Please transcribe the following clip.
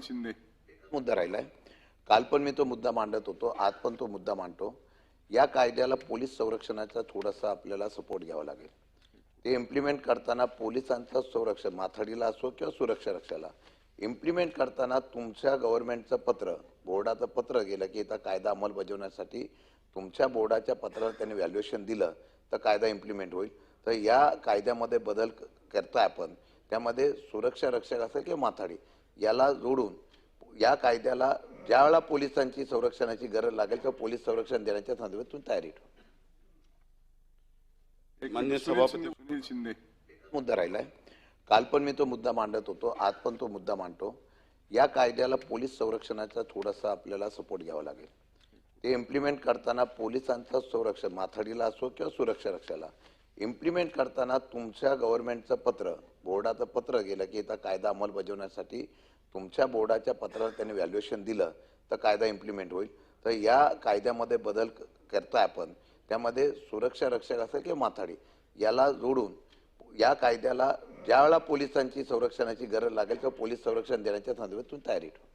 सुनील शिंदे. मुद्दा राहिलाय. काल पण मी तो मुद्दा मांडत होतो आज पण तो मुद्दा मांडतो. या कायद्याला पोलीस संरक्षणाचा थोडासा आपल्याला सपोर्ट घ्यावा लागेल. ते इम्प्लिमेंट करताना पोलिसांचं संरक्षण माथाडीला असो किंवा सुरक्षा रक्षाला इम्प्लिमेंट करताना तुमच्या गव्हर्नमेंटचं पत्र बोर्डाचं पत्र गेलं की इथं कायदा अंमलबजावण्यासाठी तुमच्या बोर्डाच्या पत्राला त्यांनी व्हॅल्युएशन दिलं तर कायदा इम्प्लिमेंट होईल. तर या कायद्यामध्ये बदल क- करताय आपण त्यामध्ये सुरक्षा रक्षक असेल किंवा माथाडी याला जोडून या कायद्याला ज्या वेळेला पोलिसांची संरक्षणाची गरज लागेल किंवा पोलीस संरक्षण देण्याच्या संदर्भातून तयारी ठेवा. सुनील सभापती. शिंदे मुद्दा राहिलाय. काल पण मी तो मुद्दा मांडत होतो आज पण तो मुद्दा मांडतो. या कायद्याला पोलीस संरक्षणाचा थोडासा आपल्याला सपोर्ट घ्यावा लागेल. ते इम्प्लिमेंट करताना पोलिसांचं संरक्षण माथाडीला असो किंवा सुरक्षा रक्षाला इम्प्लिमेंट करताना तुमच्या गव्हर्नमेंटचं पत्र बोर्डाचं पत्र गेलं की इथं कायदा अंमलबजावण्यासाठी तुमच्या बोर्डाच्या पत्राला त्यांनी व्हॅल्युएशन दिलं तर कायदा इम्प्लिमेंट होईल. तर या कायद्यामध्ये बदल क- करताय आपण. त्यामध्ये सुरक्षा रक्षक असेल किंवा माथाडी याला जोडून या कायद्याला ज्या वेळा पोलिसांची संरक्षणाची गरज लागेल किंवा पोलीस संरक्षण देण्याच्या संदर्भात तुम्ही तयारी ठेवा.